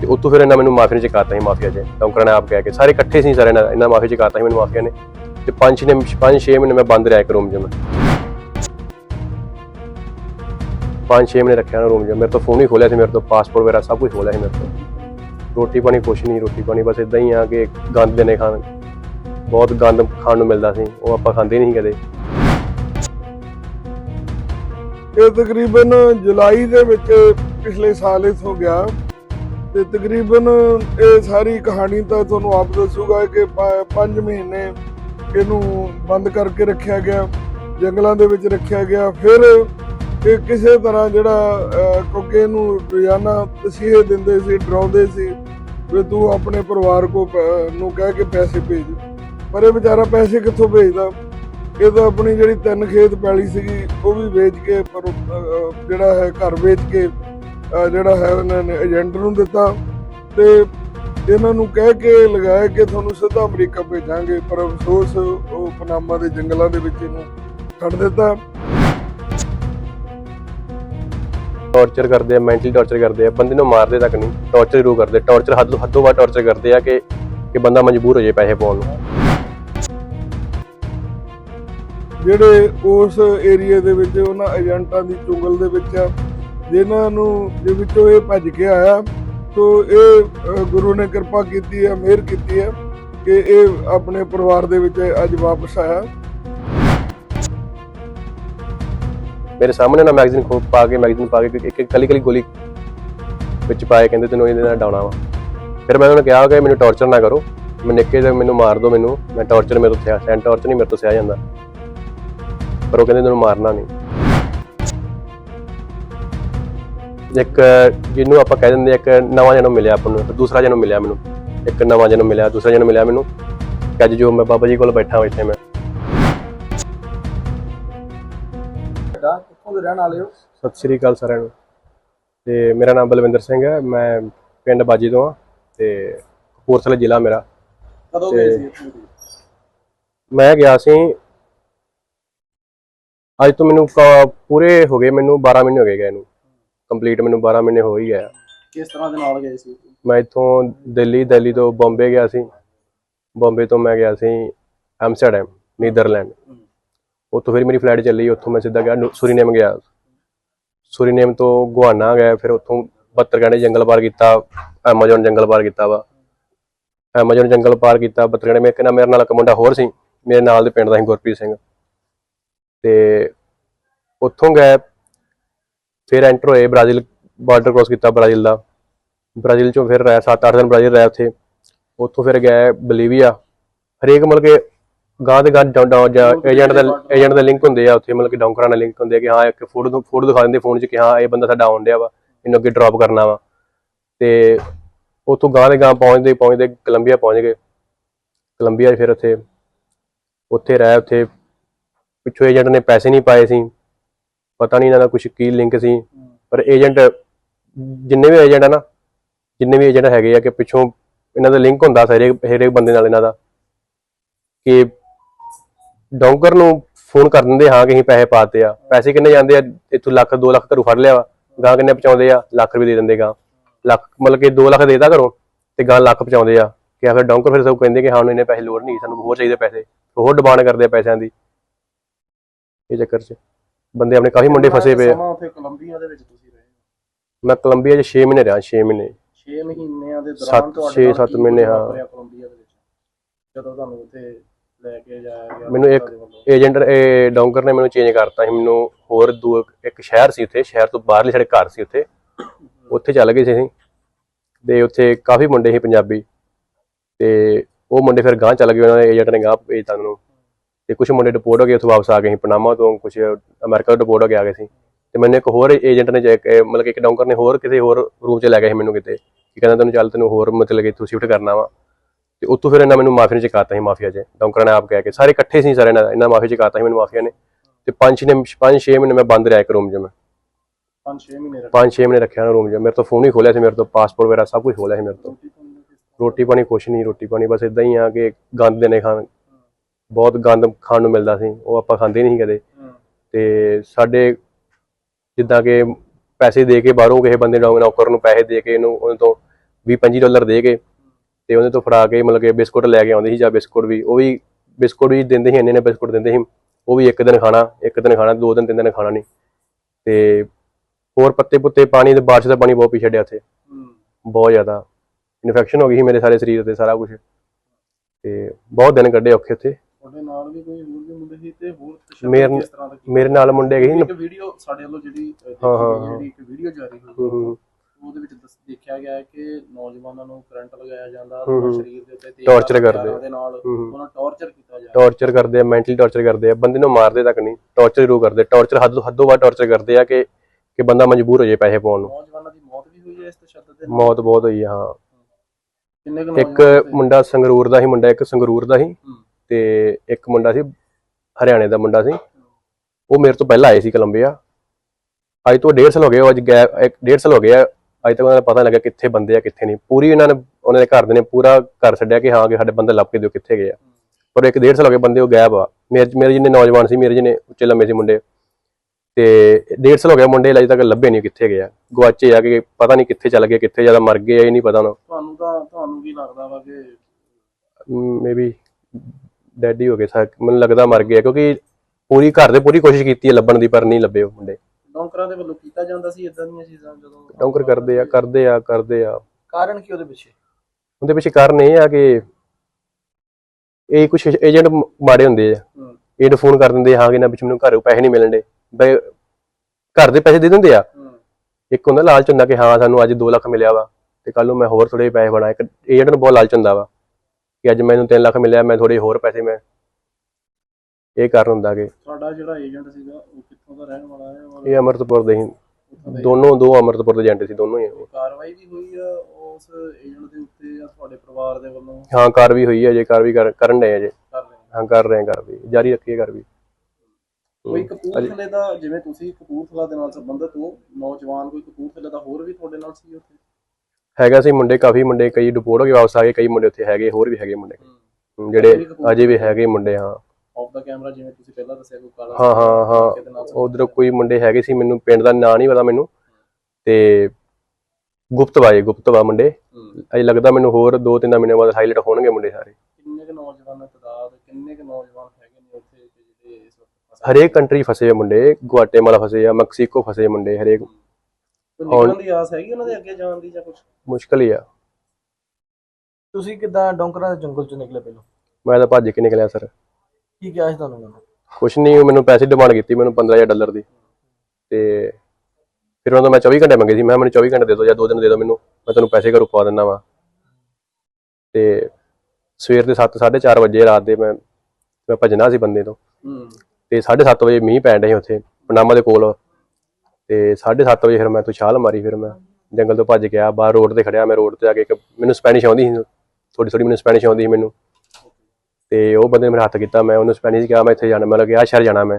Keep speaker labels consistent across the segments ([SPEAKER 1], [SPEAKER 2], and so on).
[SPEAKER 1] ਤੇ ਉੱਥੋਂ ਫਿਰ ਇਹਨਾਂ ਮੈਨੂੰ ਮਾਫੀਆ ਚ ਕਰਤਾ ਸੀ, ਮਾਫੀਆ 'ਚ ਡੌਂਕਰਾਂ ਨੇ ਆਪ ਕਹਿ ਕੇ, ਸਾਰੇ ਇਕੱਠੇ ਸੀ ਸਾਰੇ ਇਹਨਾਂ ਇਹਨਾਂ ਮਾਫੀਆ ਚ ਕਰਤਾ ਮੈਨੂੰ ਮਾਫੀਆ ਨੇ। ਤੇ 5 ਛੇ ਪੰਜ 6 ਮਹੀਨੇ ਮੈਂ ਬੰਦ ਰਿਹਾ ਇੱਕ ਰੂਮ 'ਚ ਮੈਂ। ਪੰਜ ਛੇ ਮਹੀਨੇ ਰੱਖਿਆ ਨਾ ਰੂਮ 'ਚ। ਮੇਰੇ ਤੋਂ ਫੋਨ ਹੀ ਖੋਲਿਆ ਸੀ, ਮੇਰੇ ਤੋਂ ਪਾਸਪੋਰਟ ਵਗੈਰਾ ਸਭ ਕੁਝ ਖੋਲਿਆ ਸੀ ਮੇਰੇ ਤੋਂ। ਰੋਟੀ ਪਾਣੀ ਕੁਛ ਨਹੀਂ, ਰੋਟੀ ਪਾਣੀ ਬਸ ਇਦਾਂ ਹੀ ਆ ਕਿ ਗੰਦ ਦੇ ਨੇ ਖਾਣ। ਬਹੁਤ ਗੰਦ ਖਾਣ ਨੂੰ ਮਿਲਦਾ ਸੀ, ਉਹ ਆਪਾਂ ਖਾਂਦੇ ਨਹੀਂ ਸੀ ਕਦੇ।
[SPEAKER 2] ਇਹ ਤਕਰੀਬਨ ਜੁਲਾਈ ਦੇ ਵਿੱਚ ਪਿਛਲੇ ਸਾਲ ਇਸ ਹੋ ਗਿਆ। ਤੇ ਤਕਰੀਬਨ ਇਹ ਸਾਰੀ ਕਹਾਣੀ ਤਾਂ ਤੁਹਾਨੂੰ ਆਪ ਦੱਸੂਗਾ ਕਿ 5 ਮਹੀਨੇ ਇਹਨੂੰ ਬੰਦ ਕਰਕੇ ਰੱਖਿਆ ਗਿਆ, ਜੰਗਲਾਂ ਦੇ ਵਿੱਚ ਰੱਖਿਆ ਗਿਆ। ਫਿਰ ਇਹ ਕਿਸੇ ਤਰ੍ਹਾਂ ਜਿਹੜਾ ਕਿਉਂਕਿ ਇਹਨੂੰ ਰੋਜ਼ਾਨਾ ਤਸੀਹੇ ਦਿੰਦੇ ਸੀ, ਡਰਾਉਂਦੇ ਸੀ ਵੀ ਤੂੰ ਆਪਣੇ ਪਰਿਵਾਰ ਕੋ ਪ- ਨੂੰ ਕਹਿ ਕੇ ਪੈਸੇ ਭੇਜ। ਪਰ ਇਹ ਵਿਚਾਰਾ ਪੈਸੇ ਕਿੱਥੋਂ ਭੇਜਦਾ? ਇਹ ਤਾਂ ਆਪਣੀ ਜਿਹੜੀ ਤਿੰਨ ਖੇਤ ਪੈਲੀ ਸੀਗੀ, ਉਹ ਵੀ ਵੇਚ ਕੇ, ਪਰ ਜਿਹੜਾ ਹੈ ਘਰ ਵੇਚ ਕੇ ਜਿਹੜਾ ਹੈ ਉਹਨਾਂ ਨੇ ਏਜੰਟ ਨੂੰ ਦਿੱਤਾ ਤੇ ਇਹਨਾਂ ਨੂੰ ਕਹਿ ਕੇ ਲਗਾਇਆ ਕਿ ਤੁਹਾਨੂੰ ਸਿੱਧਾ ਅਮਰੀਕਾ ਭੇਜਾਂਗੇ ਪਰ ਅਫਸੋਸ ਉਹ ਪਨਾਮਾ ਦੇ ਜੰਗਲਾਂ ਦੇ ਵਿੱਚ ਇਹਨੂੰ ਛੱਡ ਦਿੱਤਾ।
[SPEAKER 1] ਟੌਰਚਰ ਕਰਦੇ ਆ ਮੈਂਟਲੀ ਟੌਰਚਰ ਕਰਦੇ ਆ ਬੰਦੇ ਨੂੰ ਮਾਰਦੇ ਤੱਕ ਨਹੀਂ ਟੌਰਚਰ ਜ਼ਰੂਰ ਕਰਦੇ ਟੌਰਚਰ ਹੱਦ ਹੱਦੋਂ ਵੱਧ ਟੌਰਚਰ ਕਰਦੇ ਆ ਕਿ ਕਿ ਬੰਦਾ ਮਜਬੂਰ ਹੋ ਜਾਏ ਪੈਸੇ ਪਾਉਣ ਨੂੰ।
[SPEAKER 2] ਜਿਹੜੇ ਉਸ ਏਰੀਆ ਦੇ ਵਿੱਚ ਉਹਨਾਂ ਏਜੰਟਾਂ ਦੀ ਚੁੰਗਲ ਦੇ ਵਿੱਚ ਆ ਜਿਨ੍ਹਾਂ ਨੂੰ ਦੇ ਵਿੱਚੋਂ ਇਹ ਭੱਜ ਕੇ ਆਇਆ, ਤੋ ਇਹ ਗੁਰੂ ਨੇ ਕਿਰਪਾ ਕੀਤੀ ਹੈ, ਮਿਹਰ ਕੀਤੀ ਹੈ ਕਿ ਇਹ ਆਪਣੇ ਪਰਿਵਾਰ ਦੇ ਵਿੱਚ ਅੱਜ ਵਾਪਸ ਆਇਆ।
[SPEAKER 1] ਮੇਰੇ ਸਾਹਮਣੇ ਨਾ ਮੈਗਜ਼ੀਨ ਖੋਪ ਪਾ ਕੇ, ਮੈਗਜ਼ੀਨ ਪਾ ਕੇ ਇੱਕ ਇੱਕ ਕਲੀ ਕਲੀ ਗੋਲੀ ਵਿੱਚ ਪਾਏ, ਕਹਿੰਦੇ ਤੈਨੂੰ ਇਹਦੇ ਨਾਲ ਡਾਉਣਾ ਵਾ। ਫਿਰ ਮੈਂ ਉਹਨਾਂ ਨੂੰ ਕਿਹਾ ਕਿ ਮੈਨੂੰ ਟੌਰਚਰ ਨਾ ਕਰੋ, ਮੈਂ ਨਿੱਕੇ ਤੇ ਮੈਨੂੰ ਮਾਰ ਦਿਓ ਮੈਨੂੰ, ਮੈਂ ਟੌਰਚਰ ਮੇਰੇ ਤੋਂ ਸਿਆ ਸੈਂਟ ਟੌਰਚਰ ਨਹੀਂ ਮੇਰੇ ਤੋਂ ਸਿਆ ਜਾਂਦਾ। ਪਰ ਉਹ ਕਹਿੰਦੇ ਤੈਨੂੰ ਮਾਰਨਾ ਨਹੀਂ। ਇੱਕ ਜਿਹਨੂੰ ਆਪਾਂ ਕਹਿ ਦਿੰਦੇ ਇੱਕ ਨਵਾਂ ਜਨਮ ਮਿਲਿਆ ਆਪਾਂ ਨੂੰ ਦੂਸਰਾ ਜਨਮ ਮਿਲਿਆ ਮੈਨੂੰ। ਇੱਕ ਨਵਾਂ ਜਨਮ ਮਿਲਿਆ ਦੂਸਰਾ ਜਨਮ ਮਿਲਿਆ ਮੈਨੂੰ। ਅੱਜ ਜੋ ਮੈਂ ਬਾਬਾ ਜੀ ਕੋਲ ਬੈਠਾ ਹਾਂ ਇੱਥੇ ਮੈਂ।
[SPEAKER 3] ਤੁਹਾਡਾ ਕਿੱਥੋਂ ਦੇ ਰਹਿਣ ਵਾਲੇ ਹੋ?
[SPEAKER 1] ਸਤਿ ਸ਼੍ਰੀ ਅਕਾਲ ਸਾਰਿਆਂ ਨੂੰ। ਤੇ ਮੇਰਾ ਨਾਮ ਬਲਵਿੰਦਰ ਸਿੰਘ ਹੈ ਮੈਂ ਪਿੰਡ ਬਾਜੀ ਤੋਂ ਆ ਤੇ ਕਪੂਰਥਲਾ ਜ਼ਿਲ੍ਹਾ ਮੇਰਾ।
[SPEAKER 3] ਕਦੋਂ
[SPEAKER 1] ਤੇ-
[SPEAKER 3] ਗਏ ਸੀ ਇੱਥੋਂ ਦੀ?
[SPEAKER 1] ਮੈਂ ਗਿਆ ਸੀ ਅੱਜ ਤੋਂ ਮੈਨੂੰ ਕ- ਪੂਰੇ ਹੋ ਗਏ ਮੈਨੂੰ 12 ਮਹੀਨੇ ਹੋ ਗਏ ਗਏ ਨੂੰ ਕੰਪਲੀਟ ਮੈਨੂੰ 12 ਮਹੀਨੇ ਹੋ ਹੀ ਗਿਆ
[SPEAKER 3] ਕਿਸ ਤਰ੍ਹਾਂ ਦੇ ਨਾਲ ਗਏ ਸੀ?
[SPEAKER 1] ਮੈਂ ਇੱਥੋਂ ਦਿੱਲੀ ਦਿੱਲੀ ਤੋਂ ਬੰਬੇ ਗਿਆ ਸੀ। ਬੰਬੇ ਤੋਂ ਮੈਂ ਗਿਆ ਸੀ ਐਮਸਟਰਡਮ ਨੀਦਰਲੈਂਡ। ਉੱਥੋਂ ਫਿਰ ਮੇਰੀ ਫਲਾਈਟ ਚੱਲੀ ਉੱਥੋਂ ਮੈਂ ਸਿੱਧਾ ਗਿਆ ਸੁਰੀਨੇਮ ਗਿਆ। ਸੁਰੀਨੇਮ ਤੋਂ ਗੁਆਨਾ ਗਿਆ ਫਿਰ ਉੱਥੋਂ 72 ਘੰਟੇ ਜੰਗਲ ਪਾਰ ਕੀਤਾ ਐਮਾਜ਼ਨ ਜੰਗਲ ਪਾਰ ਕੀਤਾ ਵਾ। ਐਮਾਜ਼ਨ ਜੰਗਲ ਪਾਰ ਕੀਤਾ 72 ਘੰਟੇ ਮੇਰੇ ਨਾਲ ਮੇਰੇ ਨਾਲ ਇੱਕ ਮੁੰਡਾ ਹੋਰ ਸੀ ਮੇਰੇ ਨਾਲ ਦੇ ਪਿੰਡ ਦਾ ਸੀ ਗੁਰਪ੍ਰੀਤ ਸਿੰਘ। ਤੇ ਉੱਥੋਂ ਗਏ ਫਿਰ ਐਂਟਰ ਹੋਏ ਬ੍ਰਾਜ਼ੀਲ ਬਾਰਡਰ ਕ੍ਰੋਸ ਕੀਤਾ ਬ੍ਰਾਜ਼ੀਲ ਦਾ। ਬ੍ਰਾਜ਼ੀਲ ਚੋਂ ਫਿਰ ਰਹਿ 7-8 ਦਿਨ ਬ੍ਰਾਜ਼ੀਲ ਰਹਿ ਉੱਥੇ। ਉੱਥੋਂ ਫਿਰ ਗਏ ਬਲੀਵੀਆ। ਹਰੇਕ ਮਤਲਬ ਕਿ ਗਾਂ ਦੇ ਗਾਂ ਏਜੰਟ ਦਾ ਏਜੰਟ ਦਾ ਲਿੰਕ ਹੁੰਦੇ ਆ ਉੱਥੇ, ਮਤਲਬ ਕਿ ਡੌਂਕਰਾਂ ਨਾਲ ਲਿੰਕ ਹੁੰਦੇ ਆ ਕਿ ਹਾਂ, ਇੱਕ ਫੋਟੋ ਫੋਟੋ ਦਿਖਾ ਦਿੰਦੇ ਫੋਨ 'ਚ ਕਿ ਹਾਂ, ਇਹ ਬੰਦਾ ਸਾਡਾ ਆਉਣ ਡਿਆ ਵਾ, ਇਹਨੂੰ ਅੱਗੇ ਡ੍ਰੌਪ ਕਰਨਾ ਵਾ। ਤੇ ਉੱਥੋਂ ਗਾਂ ਦੇ ਗਾਂ ਪਹੁੰਚਦੇ ਪਹੁੰਚਦੇ ਕੋਲੰਬੀਆ ਪਹੁੰਚ ਗਏ। ਕੋਲੰਬੀਆ 'ਚ ਫਿਰ ਉੱਥੇ ਉੱਥੇ ਰਹਿ, ਉੱਥੇ ਪਿੱਛੋਂ ਏਜੰਟ ਨੇ ਪੈਸੇ ਨਹੀਂ ਪਾਏ ਸੀ। ਪਤਾ ਨਹੀਂ ਇਹਨਾਂ ਦਾ ਕੁਝ ਕੀ ਲਿੰਕ ਸੀ। ਪਰ ਏਜੰਟ ਜਿੰਨੇ ਵੀ ਏਜੰਟ ਆ ਨਾ ਜਿੰਨੇ ਵੀ ਏਜੰਟ ਹੈਗੇ ਆ ਕਿ ਪਿੱਛੋਂ ਇਹਨਾਂ ਦਾ ਲਿੰਕ ਹੁੰਦਾ ਸਾਰੇ ਹਰੇਕ ਬੰਦੇ ਨਾਲ ਇਹਨਾਂ ਦਾ ਕਿ ਡੌਂਕਰ ਨੂੰ ਫੋਨ ਕਰ ਦਿੰਦੇ ਹਾਂ ਕਿ ਅਸੀਂ ਪੈਸੇ ਪਾਤੇ ਆ। ਪੈਸੇ ਕਿੰਨੇ ਜਾਂਦੇ ਆ? ਇੱਥੋਂ ਲੱਖ 2 ਲੱਖ ਘਰੋਂ ਫੜ ਲਿਆ ਵਾ। ਗਾਂ ਕਿੰਨੇ ਪਹੁੰਚਾਉਂਦੇ ਆ? ਲੱਖ ਰੁਪਏ ਦੇ ਦਿੰਦੇ ਗਾਂ ਲੱਖ ਮਤਲਬ ਕਿ 2 ਲੱਖ ਦੇਦਾ ਘਰੋਂ ਤੇ ਗਾਂ ਲੱਖ ਪਹੁੰਚਾਉਂਦੇ ਆ। ਕਿ ਫਿਰ ਡੌਂਕਰ ਫਿਰ ਸਭ ਕਹਿੰਦੇ ਕਿ ਹਾਂ ਨੂੰ ਇੰਨੇ ਪੈਸੇ ਲੋੜ ਨਹੀਂ ਸਾਨੂੰ ਹੋਰ ਚਾਹੀਦੇ ਪੈਸੇ। ਹੋਰ ਡਿਮਾਂਡ ਕਰਦੇ ਆ ਪੈਸਿਆਂ ਦੀ। ਇਹ ਚੱਕਰ 'ਚ। ਬੰਦੇ ਆਪਣੇ ਕਾਫੀ ਮੁੰਡੇ ਫਸੇ ਪਏ ਆ।
[SPEAKER 3] ਸਮਾਂ ਉੱਥੇ ਕੋਲੰਬੀਆ ਦੇ ਵਿੱਚ ਤੁਸੀਂ ਰਹੇ
[SPEAKER 1] ਮੈਂ ਕੋਲੰਬੀਆ 'ਚ 6 ਮਹੀਨੇ ਰਿਹਾ 6 ਮਹੀਨੇ।
[SPEAKER 3] 6 ਮਹੀਨਿਆਂ ਦੇ
[SPEAKER 1] ਸੱਤ-
[SPEAKER 3] ਦੌਰਾਨ ਤੁਹਾਡੇ
[SPEAKER 1] ਛੇ,
[SPEAKER 3] ਨਾਲ
[SPEAKER 1] ਸੱਤ
[SPEAKER 3] ਕੀ
[SPEAKER 1] ਮਹੀਨੇ, ਹਾਂ।
[SPEAKER 3] ਵਾਪਰਿਆ ਕੋਲੰਬੀਆ ਦੇ ਵਿੱਚ? ਜਦੋਂ ਤੁਹਾਨੂੰ ਉੱਥੇ ਲੈ ਕੇ ਜਾਇਆ ਗਿਆ
[SPEAKER 1] ਮੈਨੂੰ ਇੱਕ
[SPEAKER 3] ਤੁਹਾਡੇ ਵੱਲੋਂ?
[SPEAKER 1] ਏਜੰਟ ਇਹ ਡੌਂਕਰ ਨੇ ਮੈਨੂੰ ਚੇਂਜ ਕਰਤਾ ਸੀ। ਮੈਨੂੰ ਹੋਰ ਦੂ ਇੱਕ ਸ਼ਹਿਰ ਸੀ ਉੱਥੇ ਸ਼ਹਿਰ ਤੋਂ ਬਾਹਰਲੇ ਸਾਡੇ ਘਰ ਸੀ ਉੱਥੇ। ਉੱਥੇ ਚੱਲ ਗਏ ਸੀ ਅਸੀਂ। ਤੇ ਉੱਥੇ ਕਾਫੀ ਮੁੰਡੇ ਸੀ ਪੰਜਾਬੀ। ਤੇ ਉਹ ਮੁੰਡੇ ਫਿਰ ਗਾਂਹ ਚੱਲ ਗਏ ਉਹਨਾਂ ਨੇ ਏਜੰਟ ਨੇ ਗਾਂਹ ਭੇਜਤਾ ਉਹਨਾਂ ਨੂੰ ਤੇ ਕੁਝ ਮੁੰਡੇ ਡਿਪੋਰਟ ਹੋ ਗਏ ਉੱਥੋਂ ਵਾਪਸ ਆ ਗਏ ਸੀ ਪਨਾਮਾ ਤੋਂ ਕੁਝ ਅਮਰੀਕਾ ਤੋਂ ਡਿਪੋਰਟ ਹੋ ਕੇ ਆ ਗਏ ਸੀ। ਤੇ ਮੈਨੂੰ ਇੱਕ ਹੋਰ ਏਜੰਟ ਨੇ ਮਤਲਬ ਕਿ ਇੱਕ ਡੌਂਕਰ ਨੇ ਹੋਰ ਕਿਸੇ ਹੋਰ ਰੂਮ 'ਚ ਲੈ ਗਏ ਸੀ ਮੈਨੂੰ ਕਿਤੇ ਕਿ ਕਹਿੰਦਾ ਤੈਨੂੰ ਚੱਲ ਤੈਨੂੰ ਹੋਰ ਮਤਲਬ ਕਿ ਤੂੰ ਸ਼ਿਫਟ ਕਰਨਾ ਵਾ। ਤੇ ਉੱਥੋਂ ਫਿਰ ਇਹਨਾਂ ਮੈਨੂੰ ਮਾਫੀਆ ਚ ਕਰਤਾ ਸੀ ਮਾਫੀਆ 'ਚ ਡੌਂਕਰਾਂ ਨੇ ਆਪ ਕਹਿ ਕੇ। ਸਾਰੇ ਇਕੱਠੇ ਸੀ ਸਾਰੇ ਇਹਨਾਂ ਮਾਫੀਆ ਚ ਸੀ ਮੈਨੂੰ ਮਾਫੀਆ ਨੇ। ਤੇ ਪੰਜ ਛੇ ਪੰਜ ਛੇ ਮਹੀਨੇ ਮੈਂ ਬੰਦ ਰਿਹਾ ਇੱਕ ਰੂਮ 'ਚ ਮੈਂ।
[SPEAKER 3] ਪੰਜ 6 ਮਹੀਨੇ ਰੱਖੇ।
[SPEAKER 1] ਪੰਜ ਛੇ ਮਹੀਨੇ ਰੱਖਿਆ ਨਾ ਰੂਮ 'ਚ। ਮੇਰੇ ਤੋਂ ਫੋਨ ਹੀ ਖੋਲਿਆ ਸੀ ਮੇਰੇ ਤੋਂ ਪਾਸਪੋਰਟ ਵਗੈਰਾ ਸਭ ਕੁਝ ਖੋਲਿਆ ਸੀ ਮੇਰੇ ਤੋਂ। ਰੋਟੀ ਪਾਣੀ ਕੁਛ ਨਹੀਂ ਰੋਟੀ ਪਾਣੀ ਬਸ ਇਦਾਂ ਹੀ ਆ ਕਿ ਗੰਦ ਦੇ ਨੇ ਖਾਣ। ਬਹੁਤ ਗੰਦ ਖਾਣ ਨੂੰ ਮਿਲਦਾ ਸੀ ਉਹ ਆਪਾਂ ਖਾਂਦੇ ਨਹੀਂ ਸੀ ਕਦੇ। ਤੇ ਸਾਡੇ ਜਿੱਦਾਂ ਕਿ ਪੈਸੇ ਦੇ ਕੇ ਬਾਹਰੋਂ ਕਿਸੇ ਬੰਦੇ ਨੂੰ ਨੌਕਰ ਨੂੰ ਪੈਸੇ ਦੇ ਕੇ ਇਹਨੂੰ ਉਹਨਾਂ ਤੋਂ 20 25 ਡਾਲਰ ਦੇ ਕੇ ਤੇ ਉਹਦੇ ਤੋਂ ਫੜਾ ਕੇ ਮਤਲਬ ਕਿ ਬਿਸਕੁਟ ਲੈ ਕੇ ਆਉਂਦੇ ਸੀ ਜਾਂ ਬਿਸਕੁਟ ਵੀ ਉਹ ਵੀ ਬਿਸਕੁਟ ਵੀ ਦਿੰਦੇ ਸੀ ਇੰਨੇ ਨੇ ਬਿਸਕੁਟ ਦਿੰਦੇ ਸੀ। ਉਹ ਵੀ ਇੱਕ ਦਿਨ ਖਾਣਾ ਇੱਕ ਦਿਨ ਖਾਣਾ ਦੋ ਦਿਨ ਤਿੰਨ ਦਿਨ ਖਾਣਾ ਨਹੀਂ। ਤੇ ਹੋਰ ਪੱਤੇ ਪੁੱਤੇ ਪਾਣੀ ਤੇ ਬਾਰਿਸ਼ ਦਾ ਪਾਣੀ ਬਹੁਤ ਪੀ ਛੱਡਿਆ ਉੱਥੇ। ਬਹੁਤ ਜ਼ਿਆਦਾ। ਇਨਫੈਕਸ਼ਨ ਹੋ ਗਈ ਸੀ ਮੇਰੇ ਸਾਰੇ ਸਰੀਰ ਤੇ ਸਾਰਾ ਕੁਝ ਤੇ ਬਹੁਤ ਦਿਨ ਕੱਢੇ ਔਖੇ ਉੱਥੇ।
[SPEAKER 3] ਤੁਹਾਡੇ ਨਾਲ ਵੀ ਕੋਈ ਹੋਰ ਵੀ ਮੁੰਡੇ ਸੀ ਤੇ ਹੋਰ ਤਸ਼ੱਦਦ
[SPEAKER 1] ਮੇਰੇ-
[SPEAKER 3] ਕਿਸ ਤਰ੍ਹਾਂ ਦਾ ਕੀ
[SPEAKER 1] ਮੇਰੇ ਨਾਲ ਮੁੰਡੇ ਸੀ
[SPEAKER 3] ਇੱਕ ਵੀਡੀਓ ਸਾਡੇ ਵੱਲੋਂ ਜਿਹੜੀ ਅਹ, ਦੇਖੀ
[SPEAKER 1] ਹਾਂ, ਹਾਂ,
[SPEAKER 3] ਗਈ,
[SPEAKER 1] ਹਾਂ।
[SPEAKER 3] ਜਿਹੜੀ ਇੱਕ ਵੀਡੀਓ ਜਾਰੀ ਹੋਈ
[SPEAKER 1] ਹੂੰ, ਹੂੰ।
[SPEAKER 3] ਉਹਦੇ ਵਿੱਚ ਦੱਸ- ਦੇਖਿਆ ਗਿਆ ਹੈ ਕਿ ਨੌਜਵਾਨਾਂ ਨੂੰ ਕਰੰਟ ਲਗਾਇਆ ਜਾਂਦਾ
[SPEAKER 1] ਹੂੰ, ਹੂੰ।
[SPEAKER 3] ਸਰੀਰ ਦੇ ਉੱਤੇ ਤੇਜ਼
[SPEAKER 1] Torture ਕਰਦੇ
[SPEAKER 3] ਦੇ ਨਾਲ
[SPEAKER 1] ਹੂੰ, ਹੂੰ।
[SPEAKER 3] ਉਹਨਾਂ ਟੌਰਚਰ ਕੀਤਾ ਜਾ
[SPEAKER 1] ਟੌਰਚਰ ਕਰਦੇ ਆ ਮੈਂਟਲੀ ਟੌਰਚਰ ਕਰਦੇ ਆ ਬੰਦੇ ਨੂੰ ਮਾਰਦੇ ਤੱਕ ਨਹੀਂ ਟੌਰਚਰ ਜ਼ਰੂਰ ਕਰਦੇ ਟੌਰਚਰ ਹੱਦ ਹੱਦੋਂ ਬਾਅਦ ਟੌਰਚਰ ਕਰਦੇ ਆ ਕਿ ਕਿ ਬੰਦਾ ਮਜਬੂਰ ਹੋ ਜਾਏ ਪੈਸੇ ਪਾਉਣ ਨੂੰ
[SPEAKER 3] ਨੌਜਵਾਨਾਂ ਦੀ ਮੌਤ ਵੀ ਹੋਈ ਹੈ ਇਸ ਤਸ਼ੱਦਦ ਦੇ ਨਾਲ
[SPEAKER 1] ਮੌਤ ਬਹੁਤ ਹੋਈ ਆ ਹਾਂ
[SPEAKER 3] ਕਿੰਨੇ ਕੁ
[SPEAKER 1] ਇੱਕ
[SPEAKER 3] ਨੌਜਵਾਨ?
[SPEAKER 1] ਮੁੰਡਾ ਸੰਗਰੂਰ ਦਾ ਸੀ ਮੁੰਡਾ ਇੱਕ ਸੰਗਰੂਰ ਦਾ
[SPEAKER 3] ਹੂੰ।
[SPEAKER 1] ਤੇ ਇੱਕ ਮੁੰਡਾ ਸੀ ਹਰਿਆਣੇ ਦਾ ਮੁੰਡਾ ਸੀ। ਉਹ ਮੇਰੇ ਤੋਂ ਪਹਿਲਾਂ ਆਏ ਸੀ ਕੋਲੰਬੀਆ। ਅੱਜ ਤੋਂ ਡੇਢ ਸਾਲ ਹੋ ਗਏ ਉਹ ਅੱਜ ਗੈਪ ਇੱਕ ਡੇਢ ਸਾਲ ਹੋ ਗਿਆ ਅੱਜ ਤੱਕ ਉਹਨਾਂ ਨੂੰ ਪਤਾ ਲੱਗਿਆ ਕਿੱਥੇ ਬੰਦੇ ਆ ਕਿੱਥੇ ਨਹੀਂ। ਪੂਰੀ ਇਹਨਾਂ ਨੇ ਉਹਨਾਂ ਦੇ ਘਰ ਦੇ ਨੇ ਪੂਰਾ ਘਰ ਛੱਡਿਆ ਕਿ ਹਾਂ ਕਿ ਸਾਡੇ ਬੰਦੇ ਲੱਭ ਕੇ ਦਿਓ ਕਿੱਥੇ ਗਏ ਆ। ਪਰ ਇੱਕ ਡੇਢ ਸਾਲ ਹੋ ਗਏ ਬੰਦੇ ਉਹ ਗਾਇਬ ਆ। ਮੇਰੇ ਮੇਰੇ ਜਿੰਨੇ ਨੌਜਵਾਨ ਸੀ ਮੇਰੇ ਜਿੰਨੇ ਉੱਚੇ ਲੰਮੇ ਸੀ ਮੁੰਡੇ ਤੇ ਡੇਢ ਸਾਲ ਹੋ ਗਿਆ ਮੁੰਡੇ ਅਜੇ ਤੱਕ ਲੱਭੇ ਨਹੀਂ ਕਿੱਥੇ ਗਏ ਆ। ਗਵਾਚੇ ਆ ਕਿ ਪਤਾ ਨਹੀਂ ਕਿੱਥੇ ਚੱਲ ਗਏ ਕਿੱਥੇ ਜ਼ਿਆਦਾ ਮਰ ਗਏ ਆ ਇਹ ਨਹੀਂ ਪਤਾ ਉਹਨਾਂ
[SPEAKER 3] ਤੁਹਾਨੂੰ ਤਾਂ ਤੁਹਾਨੂੰ ਕੀ ਲੱਗਦਾ ਵਾ ਕਿ
[SPEAKER 1] ਮੇਬੀ ਡੈਡ ਹੀ ਹੋ ਗਏ ਸਾ ਮੈਨੂੰ ਲੱਗਦਾ ਮਰ ਗਏ ਆ, ਕਿਉਂਕਿ ਪੂਰੀ ਘਰ ਦੇ ਪੂਰੀ ਕੋਸ਼ਿਸ਼ ਕੀਤੀ ਹੈ ਲੱਭਣ ਦੀ ਪਰ ਨਹੀਂ ਲੱਭੇ ਉਹ ਮੁੰਡੇ।
[SPEAKER 3] ਡੌਂਕਰਾਂ ਦੇ ਵੱਲੋਂ ਕੀਤਾ ਜਾਂਦਾ ਸੀ ਇਦਾਂ ਦੀਆਂ ਚੀਜ਼ਾਂ ਜਦੋਂ
[SPEAKER 1] ਡੌਂਕਰ ਕਰਦੇ ਆ ਕਰਦੇ ਆ ਕਰਦੇ ਆ।
[SPEAKER 3] ਕਾਰਨ ਕੀ ਉਹਦੇ ਪਿੱਛੇ?
[SPEAKER 1] ਉਹਦੇ ਪਿੱਛੇ ਕਾਰਨ ਇਹ ਆ ਕਿ ਇਹ ਕੁਝ ਏਜੰਟ ਮਾੜੇ ਹੁੰਦੇ ਆ। ਇਹ ਫੋਨ ਕਰ ਦਿੰਦੇ ਹਾਂ ਕਿ ਨਾ ਵਿੱਚ ਮੈਨੂੰ ਘਰੋਂ ਪੈਸੇ ਨਹੀਂ ਮਿਲਣਦੇ ਬਈ ਘਰ ਦੇ ਪੈਸੇ ਦੇ ਦਿੰਦੇ ਆ। ਇੱਕ ਹੁੰਦਾ ਲਾਲਚ ਹੁੰਦਾ ਕਿ ਹਾਂ ਸਾਨੂੰ ਅੱਜ 2 ਲੱਖ ਮਿਲਿਆ ਵਾ ਤੇ ਕੱਲ ਨੂੰ ਮੈਂ ਹੋਰ ਥੋੜੇ ਪੈਸੇ ਬਣਾ ਇੱਕ ਏਜੰਟ ਨੂੰ ਬਹੁਤ ਲਾਲਚ ਹੁੰਦਾ ਵਾ। ਕਿ ਅੱਜ ਮੈਨੂੰ 3 ਲੱਖ ਮਿਲਿਆ ਮੈਂ ਥੋੜੇ ਹੋਰ ਪੈਸੇ ਮੈਂ ਇਹ ਕਾਰਨ ਹੁੰਦਾ ਕਿ
[SPEAKER 3] ਤੁਹਾਡਾ ਜਿਹੜਾ ਏਜੰਟ ਸੀਗਾ ਉਹ ਕਿੱਥੋਂ ਦਾ ਰਹਿਣ ਵਾਲਾ ਹੈ ਔਰ
[SPEAKER 1] ਇਹ ਅਮਰਤਪੁਰ ਦੇ ਹੀ ਦੋਨੋਂ ਦੋ ਅਮਰਤਪੁਰ ਦੇ ਏਜੰਟ ਸੀ ਦੋਨੋਂ ਹੀ ਉਹ।
[SPEAKER 3] ਕਾਰਵਾਈ ਵੀ ਹੋਈ ਆ ਉਸ ਏਜੰਟ ਦੇ ਉੱਤੇ ਜਾਂ ਤੁਹਾਡੇ ਪਰਿਵਾਰ ਦੇ ਵੱਲੋਂ?
[SPEAKER 1] ਹਾਂ ਕਾਰਵਾਈ ਹੋਈ ਹੈ ਜੇ ਕਾਰਵਾਈ ਕਰ- ਕਰਨ ਡਏ
[SPEAKER 3] ਕਰ ਰਹੇ ਨੇ
[SPEAKER 1] ਹਾਂ ਕਰ ਰਹੇ ਹਾਂ ਕਾਰਵਾਈ ਜਾਰੀ ਰੱਖੀਏ ਕਾਰਵਾਈ
[SPEAKER 3] ਕੋਈ ਕਪੂਰਥਲੇ ਦਾ ਜਿਵੇਂ ਤੁਸੀਂ ਕਪੂਰਥਲਾ ਦੇ ਨਾਲ ਸੰਬੰਧਿਤ ਹੋ ਨੌਜਵਾਨ ਕੋਈ ਕਪੂਰਥਲੇ ਦਾ ਹੋਰ ਵੀ ਤੁਹਾਡੇ ਨਾਲ ਸੀ ਉੱਥੇ?
[SPEAKER 1] ਹੈਗਾ ਸੀ ਮੁੰਡੇ ਕਾਫੀ ਮੁੰਡੇ ਕਈ ਡਿਪੋਰਟ ਹੋ ਕੇ ਵਾਪਸ ਆ ਗਏ ਕਈ ਮੁੰਡੇ ਉੱਥੇ ਹੈਗੇ ਹੋਰ ਵੀ ਹੈਗੇ ਮੁੰਡੇ। ਜਿਹੜੇ ਅਜੇ ਵੀ ਹੈਗੇ ਮੁੰਡੇ ਹਾਂ।
[SPEAKER 3] ਆਫ ਦਾ ਕੈਮਰਾ ਜਿਵੇਂ ਤੁਸੀਂ ਪਹਿਲਾਂ ਦੱਸਿਆ ਕੋਈ ਕਾਲਾ
[SPEAKER 1] ਹਾਂ ਹਾਂ ਹਾਂ। ਉਧਰ ਕੋਈ ਮੁੰਡੇ ਹੈਗੇ ਸੀ ਮੈਨੂੰ ਪਿੰਡ ਦਾ ਨਾਂ ਨਹੀਂ ਪਤਾ ਮੈਨੂੰ। ਤੇ ਗੁਪਤਵਾਏ ਗੁਪਤਵਾ ਮੁੰਡੇ।
[SPEAKER 3] ਹੂੰ।
[SPEAKER 1] ਅਜੇ ਲੱਗਦਾ ਮੈਨੂੰ ਹੋਰ ਦੋ ਤਿੰਨ ਮਹੀਨੇ ਬਾਅਦ ਹਾਈਲਾਈਟ ਹੋਣਗੇ ਮੁੰਡੇ ਸਾਰੇ।
[SPEAKER 3] ਕਿੰਨੇ ਕੁ ਨੌਜਵਾਨਾਂ ਦੀ ਤਾਦਾਦ ਕਿੰਨੇ ਕੁ ਨੌਜਵਾਨ ਹੈਗੇ ਨੇ ਉੱਥੇ ਕਿ ਜਿਹੜੇ ਇਸ ਵਕਤ ਫਸੇ
[SPEAKER 1] ਹਰੇਕ ਕੰਟਰੀ ਫਸੇ ਆ ਮੁੰਡੇ ਗੁਆਟੇਮਾਲਾ ਫਸੇ ਆ ਮੈਕਸੀਕੋ ਫਸੇ ਮੁੰਡੇ ਹਰੇਕ
[SPEAKER 3] ਨਿਕਲਣ ਦੀ ਆਸ ਹੈਗੀ ਉਹਨਾਂ ਦੇ ਅੱਗੇ ਜਾਣ ਦੀ ਜਾਂ ਕੁਝ
[SPEAKER 1] ਮੁਸ਼ਕਲ ਹੀ ਆ।
[SPEAKER 4] ਤੁਸੀਂ ਕਿੱਦਾਂ ਡੋਂਕਰਾਂ ਦੇ ਜੰਗਲ ਚੋਂ ਨਿਕਲੇ ਪਹਿਲਾਂ?
[SPEAKER 1] ਮੈਂ ਤਾਂ ਭੱਜ ਕੇ ਨਿਕਲਿਆ ਸਰ।
[SPEAKER 4] ਕੀ ਕਿਹਾ ਸੀ ਤੁਹਾਨੂੰ ਉਹਨਾਂ ਨੇ?
[SPEAKER 1] ਕੁਛ ਨਹੀਂ ਉਹ ਮੈਨੂੰ ਪੈਸੇ ਡਿਮਾਂਡ ਕੀਤੀ ਮੈਨੂੰ 15000 ਡਾਲਰ ਦੀ। ਤੇ ਫਿਰ ਉਹਨਾਂ ਤੋਂ ਮੈਂ 24 ਘੰਟੇ ਮੰਗੇ ਸੀ ਮੈਂ ਮੈਨੂੰ 24 ਘੰਟੇ ਦੇ ਦਿਓ ਜਾਂ ਦੋ ਦਿਨ ਦੇ ਦਿਓ ਮੈਨੂੰ ਮੈਂ ਤੁਹਾਨੂੰ ਪੈਸੇ ਘਰੋਂ ਪਵਾ ਦਿੰਦਾ ਵਾਂ। ਤੇ ਸਵੇਰ ਦੇ 7 4:30 ਵਜੇ ਰਾਤ ਦੇ ਮੈਂ ਮੈਂ ਭੱਜਣਾ ਸੀ ਬੰਦੇ ਤੋਂ।
[SPEAKER 3] ਹੂੰ।
[SPEAKER 1] ਤੇ 7:30 ਵਜੇ ਮੀਂਹ ਪੈਣ ਡਿਆ ਸੀ ਉੱਥੇ ਪਨਾਮਾ ਦੇ ਕੋਲ। ਤੇ 7:30 ਵਜੇ ਫਿਰ ਮੈਂ ਤੋਂ ਛਾਲ ਮਾਰੀ ਫਿਰ ਮੈਂ ਜੰਗਲ ਤੋਂ ਭੱਜ ਗਿਆ ਬਾਹਰ ਰੋਡ ਤੇ ਖੜਿਆ ਮੈਂ ਰੋਡ ਤੇ ਆ ਕੇ ਇੱਕ ਮੈਨੂੰ ਸਪੈਨਿਸ਼ ਆਉਂਦੀ ਸੀ ਥੋੜੀ ਥੋੜੀ ਮੈਨੂੰ ਸਪੈਨਿਸ਼ ਆਉਂਦੀ ਸੀ ਮੈਨੂੰ। ਤੇ ਉਹ ਬੰਦੇ ਨੇ ਮੇਰਾ ਹੱਥ ਕੀਤਾ ਮੈਂ ਉਹਨੂੰ ਸਪੈਨਿਸ਼ ਕਿਹਾ ਮੈਂ ਇੱਥੇ ਜਾਣਾ ਮੈਂ ਲੱਗਿਆ ਸ਼ਹਿਰ ਜਾਣਾ ਮੈਂ।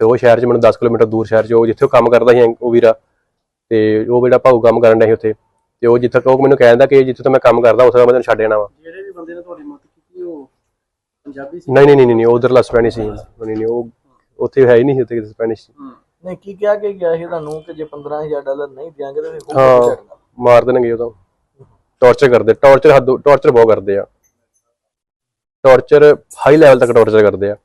[SPEAKER 1] ਫਿਰ ਉਹ ਸ਼ਹਿਰ 'ਚ ਮੈਨੂੰ 10 ਕਿਲੋਮੀਟਰ ਦੂਰ ਸ਼ਹਿਰ 'ਚ ਉਹ ਜਿੱਥੇ ਉਹ ਕੰਮ ਕਰਦਾ ਸੀ ਉਹ ਵੀਰਾ ਤੇ ਉਹ ਜਿਹੜਾ ਭਾਊ ਕੰਮ ਕਰਨ ਡਿਆ ਸੀ ਉੱਥੇ ਤੇ ਉਹ ਜਿੱਥੇ ਉਹ ਮੈਨੂੰ ਕਹਿੰਦਾ ਕਿ ਜਿੱਥੇ ਤੋਂ ਮੈਂ ਕੰਮ ਕਰਦਾ ਉੱਥੇ ਦਾ ਮੈਂ ਤੈਨੂੰ ਛੱਡ ਜਾਣਾ ਵਾ।
[SPEAKER 3] ਜਿਹੜੇ ਵੀ ਬੰਦੇ ਨੇ ਤੁਹਾਡੀ ਮਦਦ ਕੀਤੀ ਉਹ ਪੰਜਾਬੀ ਸੀ?
[SPEAKER 1] ਨਹੀਂ ਨਹੀਂ ਨਹੀਂ ਨਹੀਂ ਉਧਰਲਾ ਸਪੈਨਿਸ਼ ਸੀ। ਨਹੀਂ ਨਹੀਂ ਉਹ ਉੱਥੇ ਹੈ ਹੀ ਨਹੀਂ ਸੀ ਉੱਥੇ ਸਪੈਨਿਸ਼
[SPEAKER 3] ਹੂੰ।
[SPEAKER 4] ਨਹੀਂ ਕੀ ਕਿਹਾ ਕਿ ਗਿਆ ਸੀ ਤੁਹਾਨੂੰ ਕਿ ਜੇ 15000 ਡਾਲਰ ਨਹੀਂ ਦਿਆਂਗੇ ਤਾਂ ਫਿਰ
[SPEAKER 1] ਹਾਂ।
[SPEAKER 4] ਹੋਰ ਛੱਡਣਾ
[SPEAKER 1] ਮਾਰ ਦੇਣਗੇ ਉਹ ਤਾਂ। ਟੌਰਚਰ ਕਰਦੇ ਟੌਰਚਰ ਹੱਦ ਟੌਰਚਰ ਬਹੁਤ ਕਰਦੇ ਆ। ਟੌਰਚਰ ਹਾਈ ਲੈਵਲ ਤੱਕ ਟੌਰਚਰ ਕਰਦੇ ਆ।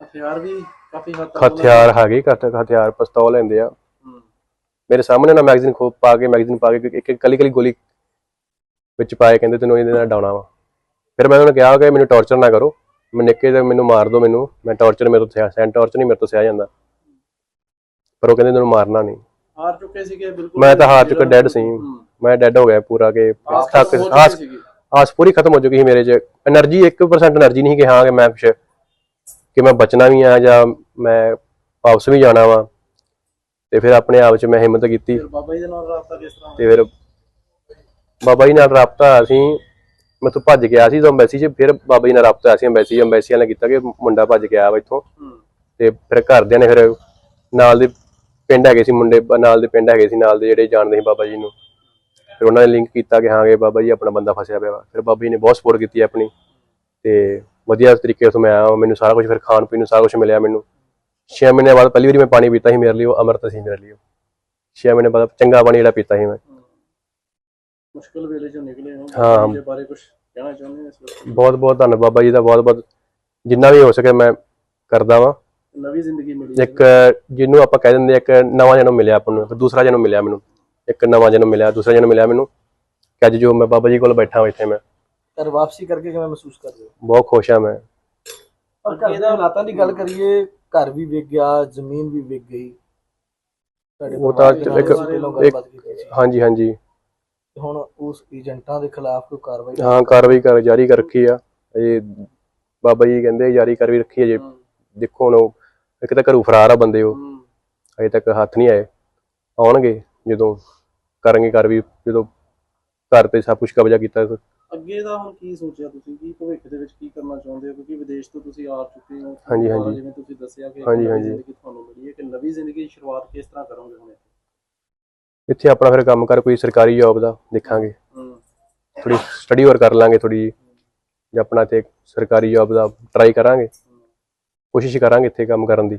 [SPEAKER 3] ਹਥਿਆਰ ਵੀ ਕਾਫੀ ਹੱਦ ਤੱਕ
[SPEAKER 1] ਹਥਿਆਰ ਹੈਗੇ ਘੱਟ ਹਥਿਆਰ ਪਿਸਤੌਲ ਲੈਂਦੇ ਆ।
[SPEAKER 3] ਹੂੰ।
[SPEAKER 1] ਮੇਰੇ ਸਾਹਮਣੇ ਨਾ ਮੈਗਜ਼ੀਨ ਖੋਪ ਪਾ ਕੇ ਮੈਗਜ਼ੀਨ ਪਾ ਕੇ ਇੱਕ ਇੱਕ ਕਲੀ ਕਲੀ ਗੋਲੀ ਵਿੱਚ ਪਾਏ ਕਹਿੰਦੇ ਤੈਨੂੰ ਇਹਦੇ ਨਾਲ ਡਾਉਣਾ ਵਾ। ਫਿਰ ਮੈਂ ਉਹਨਾਂ ਨੂੰ ਕਿਹਾ ਕਿ ਮੈਨੂੰ ਟੌਰਚਰ ਨਾ ਕਰੋ। ਮਨਿੱਕੇ ਦਾ ਮੈਨੂੰ ਮਾਰ ਦੋ ਮੈਨੂੰ ਮੈਂ ਟੌਰਚਰ ਮੇਰੇ ਤੋਂ ਸਿਆ ਸੈਂਟ ਟੌਰਚਰ ਨਹੀਂ ਮੇਰੇ ਤੋਂ ਸਿਆ ਜਾਂਦਾ। ਪਰ ਉਹ ਕਹਿੰਦੇ ਤੈਨੂੰ ਮਾਰਨਾ ਨਹੀਂ।
[SPEAKER 3] ਹਾਰ ਚੁੱਕੇ ਸੀਗੇ ਬਿਲਕੁਲ
[SPEAKER 1] ਮੈਂ ਤਾਂ ਹਾਰ ਚੁੱਕਾ ਡੈਡ ਸੀ। ਮੈਂ ਡੈਡ ਹੋ ਗਿਆ ਪੂਰਾ ਕਿ
[SPEAKER 3] ਥੱਕ
[SPEAKER 1] ਆਸ ਆਸ ਪੂਰੀ ਖਤਮ ਹੋ ਚੁੱਕੀ ਸੀ ਮੇਰੇ 'ਚ। એનર્ਜੀ 1% એનર્ਜੀ ਨਹੀਂ ਕਿ ਹਾਂ ਕਿ ਮੈਂ ਕੁਛ ਕਿ ਮੈਂ ਬਚਣਾ ਵੀ ਆ ਜਾਂ ਮੈਂ ਵਾਪਸ ਵੀ ਜਾਣਾ ਵਾ। ਤੇ ਫਿਰ ਆਪਣੇ ਆਪ 'ਚ ਮੈਂ ਹਿੰਮਤ ਕੀਤੀ।
[SPEAKER 3] ਬਾਬਾ ਜੀ ਦੇ ਨਾਲ ਰਾਬਤਾ ਕਿਸ ਤਰ੍ਹਾਂ
[SPEAKER 1] ਤੇ ਫਿਰ ਬਾਬਾ ਜੀ ਨਾਲ ਰਾਬਤਾ ਅਸੀਂ ਮੈਂ ਤੋਂ ਭੱਜ ਗਿਆ ਸੀ ਅੰਬੈਸੀ 'ਚ ਫਿਰ ਬਾਬਾ ਜੀ ਨਾਲ ਰਾਬਤਾ ਹੋਇਆ ਸੀ ਅੰਬੈਸੀ ਅੰਬੈਸੀ ਵਾਲਿਆਂ ਨੇ ਕੀਤਾ ਕਿ ਮੁੰਡਾ ਭੱਜ ਗਿਆ ਵਾ ਇੱਥੋਂ। ਤੇ ਫਿਰ ਘਰਦਿਆਂ ਨੇ ਫਿਰ ਨਾਲ ਦੇ ਪਿੰਡ ਹੈਗੇ ਸੀ ਮੁੰਡੇ ਨਾਲ ਦੇ ਪਿੰਡ ਹੈਗੇ ਸੀ ਨਾਲ ਦੇ ਜਿਹੜੇ ਜਾਣਦੇ ਸੀ ਬਾਬਾ ਜੀ ਨੂੰ। ਫਿਰ ਉਹਨਾਂ ਨੇ ਲਿੰਕ ਕੀਤਾ ਕਿ ਹਾਂ ਕਿ ਬਾਬਾ ਜੀ ਆਪਣਾ ਬੰਦਾ ਫਸਿਆ ਪਿਆ ਵਾ। ਫਿਰ ਬਾਬਾ ਜੀ ਨੇ ਬਹੁਤ ਸਪੋਰਟ ਕੀਤੀ ਆਪਣੀ ਤੇ ਵਧੀਆ ਤਰੀਕੇ ਤੋਂ ਮੈਂ ਆਇਆ ਮੈਨੂੰ ਸਾਰਾ ਕੁਝ ਫਿਰ ਖਾਣ ਪੀਣ ਨੂੰ ਸਾਰਾ ਕੁਝ ਮਿਲਿਆ ਮੈਨੂੰ। 6 ਮਹੀਨੇ ਬਾਅਦ ਪਹਿਲੀ ਵਾਰੀ ਮੈਂ ਪਾਣੀ ਪੀਤਾ ਸੀ ਮੇਰੇ ਲਈ ਉਹ ਅੰਮ੍ਰਿਤ ਸੀ ਮੇਰੇ ਲਈ। ਉਹ 6 ਮਹੀਨੇ ਬਾਅਦ ਚੰਗਾ ਪਾਣੀ ਜਿਹੜਾ ਪੀਤਾ ਸੀ ਮੈਂ।
[SPEAKER 3] ਮੁਸ਼ਕਲ ਵੇਲੇ ਚੋਂ ਨਿਕਲੇ ਹੋ
[SPEAKER 1] ਹਾਂ।
[SPEAKER 3] ਇਹਦੇ ਬਾਰੇ ਕੁਝ ਕਹਿਣਾ ਚਾਹੁੰਦੇ ਹੋ ਇਸ ਵਕਤ?
[SPEAKER 1] ਬਹੁਤ ਬਹੁਤ ਧੰਨ ਬਾਬਾ ਜੀ ਦਾ ਬਹੁਤ ਬਹੁਤ ਜਿੰਨਾ ਵੀ ਹੋ ਸਕੇ ਮੈਂ ਕਰਦਾ ਵਾਂ।
[SPEAKER 3] ਨਵੀਂ ਜ਼ਿੰਦਗੀ ਮਿਲੀ
[SPEAKER 1] ਇੱਕ ਜਿਹਨੂੰ ਆਪਾਂ ਕਹਿ ਦਿੰਦੇ ਆ, ਇੱਕ ਨਵਾਂ ਜਨਮ ਮਿਲਿਆ ਆਪਾਂ ਨੂੰ ਇੱਕ ਦੂਸਰਾ ਜਨਮ ਮਿਲਿਆ ਮੈਨੂੰ ਇੱਕ ਨਵਾਂ ਜਨਮ ਮਿਲਿਆ ਦੂਸਰਾ ਜਨਮ ਮਿਲਿਆ ਮੈਨੂੰ ਕਿ ਅੱਜ ਜੋ ਮੈਂ ਬਾਬਾ ਜੀ ਕੋਲ ਬੈਠਾ ਹਾਂ ਇੱਥੇ ਮੈਂ।
[SPEAKER 4] ਘਰ ਵਾਪਸੀ ਕਰਕੇ ਕਿਵੇਂ ਮਹਿਸੂਸ ਕਰ ਰਹੇ ਹੋ?
[SPEAKER 1] ਬਹੁਤ ਖੁਸ਼ ਹਾਂ ਮੈਂ।
[SPEAKER 4] ਪਰ ਘਰ ਦੇ ਹਾਲਾਤਾਂ ਦੀ ਗੱਲ ਕਰੀਏ ਘਰ ਵੀ ਵਿਕ ਗਿਆ ਜ਼ਮੀਨ ਵੀ ਵਿਕ ਗਈ। ਤੁਹਾਡੇ
[SPEAKER 1] ਉਹ
[SPEAKER 4] ਪਰਿਵਾਰ
[SPEAKER 1] ਤਾਂ
[SPEAKER 4] ਦੇ ਨਾਲ
[SPEAKER 1] ਇੱਕ-
[SPEAKER 4] ਸਾਰੇ ਲੋਕ ਗੱਲਬਾਤ ਕੀਤੀ ਸੀ।
[SPEAKER 1] ਹਾਂਜੀ ਹਾਂਜੀ।
[SPEAKER 4] ਤੇ ਹੁਣ ਉਸ ਏਜੰਟਾਂ ਦੇ ਖਿਲਾਫ ਕੋਈ ਕਾਰਵਾਈ
[SPEAKER 1] ਹਾਂ ਕਾਰਵਾਈ ਕਰ ਜਾਰੀ ਕਰ ਰੱਖੀ ਆ। ਇਹ ਬਾਬਾ ਜੀ ਕਹਿੰਦੇ ਜਾਰੀ ਕਰ ਵੀ ਰੱਖੀ ਹੈ ਜੇ ਦੇਖੋ ਹੁਣ ਉਹ ਇੱਕ ਤਾਂ ਘਰੋਂ ਫਰਾਰ ਆ ਬੰਦੇ ਉਹ। ਅਜੇ ਤੱਕ ਹੱਥ ਨਹੀਂ ਆਏ। ਆਉਣਗੇ ਜਦੋਂ ਕਰਾਂਗੇ ਕਰ ਵੀ ਜਦੋਂ ਘਰ ਤੇ ਸਭ ਕੁਝ ਕਬਜ਼ਾ ਕੀਤਾ।
[SPEAKER 3] ਅੱਗੇ ਦਾ ਹੁਣ ਕੀ ਸੋਚਿਆ ਤੁਸੀਂ? ਕੀ ਭਵਿੱਖ ਦੇ ਵਿੱਚ ਕੀ ਕਰਨਾ ਚਾਹੁੰਦੇ ਹੋ? ਕਿਉਂਕਿ ਵਿਦੇਸ਼ ਤੋਂ ਤੁਸੀਂ ਆ ਚੁੱਕੇ ਹੋ।
[SPEAKER 1] ਹਾਂਜੀ, ਹਾਂਜੀ।
[SPEAKER 3] ਜਿਵੇਂ ਤੁਸੀਂ ਦੱਸਿਆ ਕਿ
[SPEAKER 1] ਹਾਂਜੀ, ਹਾਂਜੀ।
[SPEAKER 3] ਤੁਹਾਨੂੰ ਮਿਲੀ ਹੈ ਕਿ ਨਵੀਂ ਜ਼ਿੰਦਗੀ ਦੀ ਸ਼ੁਰੂਆਤ ਕਿਸ ਤਰ੍ਹਾਂ ਕਰੋਗੇ ਹੁਣ
[SPEAKER 1] ਇੱਥੇ? ਆਪਣਾ ਫਿਰ ਕੰਮ ਕਰ ਕੋਈ ਸਰਕਾਰੀ ਜੌਬ ਦਾ ਦੇਖਾਂਗੇ। ਥੋੜੀ ਸਟੱਡੀ ਹੋਰ ਕਰ ਲਾਂਗੇ ਥੋੜੀ ਜੇ ਆਪਣਾ ਤੇ ਸਰਕਾਰੀ ਜੌਬ ਦਾ ਟਰਾਈ ਕਰਾਂਗੇ ਕੋਸ਼ਿਸ਼ ਕਰਾਂਗੇ ਇੱਥੇ ਕੰਮ ਕਰਨ ਦੀ।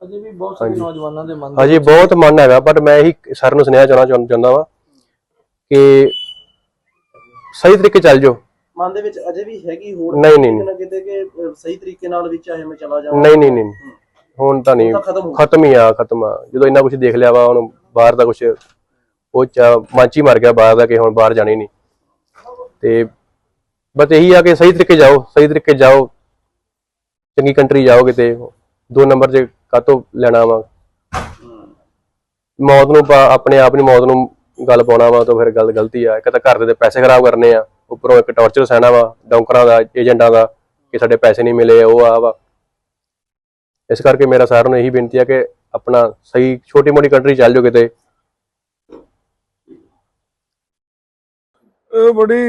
[SPEAKER 4] ਅਜੇ ਵੀ ਬਹੁਤ ਸਾਰੇ। ਨੌਜਵਾਨਾਂ ਦੇ ਮਨ
[SPEAKER 1] ਹਜੇ ਬਹੁਤ ਮਨ ਹੈਗਾ ਪਰ ਮੈਂ ਇਹੀ ਸਰ ਨੂੰ ਸੁਨੇਹਾ ਚਾਹਣਾ ਚਾਹੁੰ- ਚਾਹੁੰਦਾ ਵਾਂ ਕਿ ਸਹੀ ਤਰੀਕੇ ਚੱਲ ਜਾਓ।
[SPEAKER 3] ਮਨ ਦੇ ਵਿੱਚ ਅਜੇ ਵੀ ਹੈਗੀ ਹੋੜ
[SPEAKER 1] ਨਹੀਂ, ਨਹੀਂ,
[SPEAKER 3] ਕਿਤੇ ਕਿ ਸਹੀ ਤਰੀਕੇ ਨਾਲ ਵੀ ਚਾਹੇ ਮੈਂ ਚਲਾ ਜਾਵਾਂ।
[SPEAKER 1] ਨਹੀਂ ਨਹੀਂ ਨਹੀਂ ਹੁਣ ਤਾਂ ਨਹੀਂ।
[SPEAKER 3] ਤਾਂ ਖਤਮ ਹੋ
[SPEAKER 1] ਖਤਮ ਹੀ ਆ ਖਤਮ ਆ। ਜਦੋਂ ਇੰਨਾ ਕੁਝ ਦੇਖ ਲਿਆ ਵਾ ਹੁਣ ਬਾਹਰ ਦਾ ਕੁਝ ਉਹ ਚਾ ਮਾਂਚੀ ਮਰ ਗਿਆ ਬਾਹਰ ਦਾ ਕਿ ਹੁਣ ਬਾਹਰ ਜਾਣੀ ਨਹੀਂ। ਤੇ ਬਸ ਇਹੀ ਆ ਕਿ ਸਹੀ ਤਰੀਕੇ ਜਾਓ, ਸਹੀ ਤਰੀਕੇ ਜਾਓ। ਚੰਗੀ ਕੰਟਰੀ ਜਾਓ ਕਿਤੇ, ਦੋ ਨੰਬਰ 'ਚ ਕਾਤੋਂ ਲੈਣਾ ਵਾ। ਮੌਤ ਨੂੰ ਆਪਣੇ ਆਪ ਨੂੰ ਮੌਤ ਨੂੰ ਗੱਲ ਪਾਉਣਾ ਵਾ ਤਾਂ ਫਿਰ ਗੱਲ ਗਲਤੀ ਆ। ਇੱਕ ਤਾਂ ਘਰ ਦੇ ਪੈਸੇ ਖਰਾਬ ਕਰਨੇ ਆ, ਉੱਪਰੋਂ ਇੱਕ ਟੌਰਚਰ ਸਹਿਣਾ ਵਾ, ਡੌਂਕਰਾਂ ਦਾ, ਏਜੰਟਾਂ ਦਾ, ਕਿ ਸਾਡੇ ਪੈਸੇ ਨਹੀਂ ਮਿਲੇ, ਉਹ ਆ ਵਾ। ਇਸ ਕਰਕੇ ਮੇਰਾ ਸਾਰਿਆਂ ਨੂੰ ਇਹੀ ਬੇਨਤੀ ਆ ਕਿ ਆਪਣਾ ਸਹੀ ਛੋਟੀ ਮੋਟੀ ਕੰਟਰੀ ਚੱਲ ਜਾਓ ਕਿਤੇ।
[SPEAKER 2] ਇਹ ਬੜੀ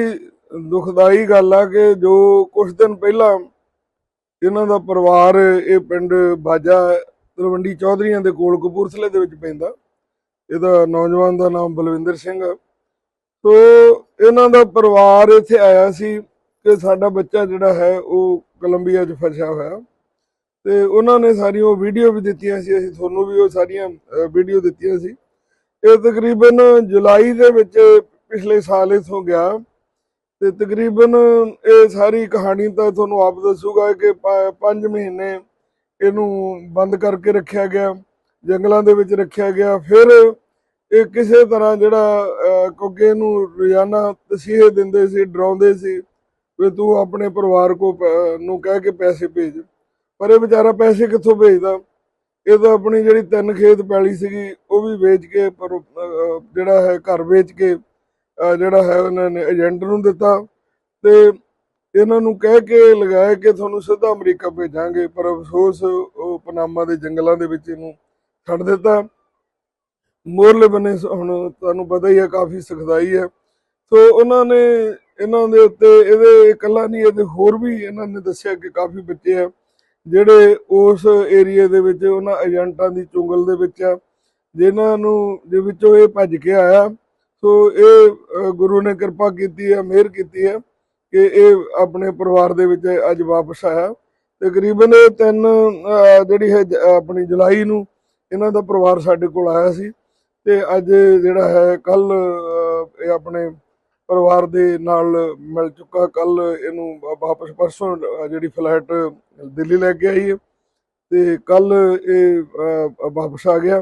[SPEAKER 2] ਦੁਖਦਾਈ ਗੱਲ ਆ ਕਿ ਜੋ ਕੁਝ ਦਿਨ ਪਹਿਲਾਂ ਇਹਨਾਂ ਦਾ ਪਰਿਵਾਰ ਇਹ ਪਿੰਡ ਬਾਜਾ ਤਲਵੰਡੀ ਚੌਧਰੀਆਂ ਦੇ ਕੋਲ ਕਪੂਰਥਲੇ ਦੇ ਵਿੱਚ ਪੈਂਦਾ। ਇਹਦਾ ਨੌਜਵਾਨ ਦਾ ਨਾਮ ਬਲਵਿੰਦਰ ਸਿੰਘ ਆ। ਸੋ ਇਹਨਾਂ ਦਾ ਪਰਿਵਾਰ ਇੱਥੇ ਆਇਆ ਸੀ ਕਿ ਸਾਡਾ ਬੱਚਾ ਜਿਹੜਾ ਹੈ ਉਹ ਕੋਲੰਬੀਆ 'ਚ ਫਸਿਆ ਹੋਇਆ। ਤੇ ਉਹਨਾਂ ਨੇ ਸਾਰੀ ਉਹ ਵੀਡੀਓ ਵੀ ਦਿੱਤੀਆਂ ਸੀ, ਅਸੀਂ ਤੁਹਾਨੂੰ ਵੀ ਉਹ ਸਾਰੀਆਂ ਵੀਡੀਓ ਦਿੱਤੀਆਂ ਸੀ। ਇਹ ਤਕਰੀਬਨ ਜੁਲਾਈ ਦੇ ਵਿੱਚ ਪਿਛਲੇ ਸਾਲ ਇਥੋਂ ਗਿਆ। ਤੇ ਤਕਰੀਬਨ ਇਹ ਸਾਰੀ ਕਹਾਣੀ ਤਾਂ ਤੁਹਾਨੂੰ ਆਪ ਦੱਸੂਗਾ ਕਿ 5 ਮਹੀਨੇ ਇਹਨੂੰ ਬੰਦ ਕਰਕੇ ਰੱਖਿਆ ਗਿਆ, ਜੰਗਲਾਂ ਦੇ ਵਿੱਚ ਰੱਖਿਆ ਗਿਆ। ਫਿਰ ਇਹ ਕਿਸੇ ਤਰ੍ਹਾਂ ਜਿਹੜਾ ਕਿਉਂਕਿ ਇਹਨੂੰ ਰੋਜ਼ਾਨਾ ਤਸੀਹੇ ਦਿੰਦੇ ਸੀ, ਡਰਾਉਂਦੇ ਸੀ, ਵੀ ਤੂੰ ਆਪਣੇ ਪਰਿਵਾਰ ਕੋ ਪ- ਨੂੰ ਕਹਿ ਕੇ ਪੈਸੇ ਭੇਜ। ਪਰ ਇਹ ਵਿਚਾਰਾ ਪੈਸੇ ਕਿੱਥੋਂ ਭੇਜਦਾ? ਇਹ ਤਾਂ ਆਪਣੀ ਜਿਹੜੀ ਤਿੰਨ ਖੇਤ ਪੈਲੀ ਸੀਗੀ, ਉਹ ਵੀ ਵੇਚ ਕੇ ਪਰ ਜਿਹੜਾ ਹੈ ਘਰ ਵੇਚ ਕੇ ਜਿਹੜਾ ਹੈ ਉਹਨਾਂ ਨੇ ਏਜੰਟ ਨੂੰ ਦਿੱਤਾ ਤੇ ਇਹਨਾਂ ਨੂੰ ਕਹਿ ਕੇ ਲਗਾਇਆ ਕਿ ਤੁਹਾਨੂੰ ਸਿੱਧਾ ਅਮਰੀਕਾ ਭੇਜਾਂਗੇ, ਪਰ ਅਫਸੋਸ ਉਹ ਪਨਾਮਾ ਦੇ ਜੰਗਲਾਂ ਦੇ ਵਿੱਚ ਇਹਨੂੰ ਛੱਡ ਦਿੱਤਾ। ਮੋਰਲੇ ਬੰਨੇ ਸ- ਹੁਣ ਤੁਹਾਨੂੰ ਪਤਾ ਹੀ ਹੈ, ਕਾਫੀ ਸਖਤਾਈ ਹੈ। ਸੋ ਉਹਨਾਂ ਨੇ, ਇਹਨਾਂ ਦੇ ਉੱਤੇ ਇਹਦੇ ਇਕੱਲਾ ਨਹੀਂ, ਇਹਦੇ ਹੋਰ ਵੀ ਇਹਨਾਂ ਨੇ ਦੱਸਿਆ ਕਿ ਕਾਫੀ ਬੱਚੇ ਆ। ਜਿਹੜੇ ਉਸ ਏਰੀਏ ਦੇ ਵਿੱਚ ਉਹਨਾਂ ਏਜੰਟਾਂ ਦੀ ਚੁੰਗਲ ਦੇ ਵਿੱਚ ਆ, ਜਿਨ੍ਹਾਂ ਨੂੰ ਦੇ ਵਿੱਚੋਂ ਇਹ ਭੱਜ ਕੇ ਆਇਆ। ਸੋ ਇਹ ਗੁਰੂ ਨੇ ਕਿਰਪਾ ਕੀਤੀ ਹੈ ਮਿਹਰ ਕੀਤੀ ਹੈ ਕਿ ਇਹ ਆਪਣੇ ਪਰਿਵਾਰ ਦੇ ਵਿੱਚ ਅੱਜ ਵਾਪਸ ਆਇਆ। ਤਕਰੀਬਨ ਇਹ ਤਿੰਨ ਜਿਹੜੀ ਹੈ ਆਪਣੀ ਜੁਲਾਈ ਨੂੰ ਇਹਨਾਂ ਦਾ ਪਰਿਵਾਰ ਸਾਡੇ ਕੋਲ ਆਇਆ ਸੀ। ਤੇ ਅੱਜ ਜਿਹੜਾ ਹੈ ਕੱਲ ਇਹ ਆਪਣੇ ਪਰਿਵਾਰ ਦੇ ਨਾਲ ਮਿਲ ਚੁੱਕਾ। ਕੱਲ ਇਹਨੂੰ ਵਾਪਸ ਪਰਸੋਂ ਜਿਹੜੀ ਫਲੈਟ ਦਿੱਲੀ ਲੈ ਕੇ ਆਈ ਹੈ। ਤੇ ਕੱਲ ਇਹ ਵਾਪਸ ਆ ਗਿਆ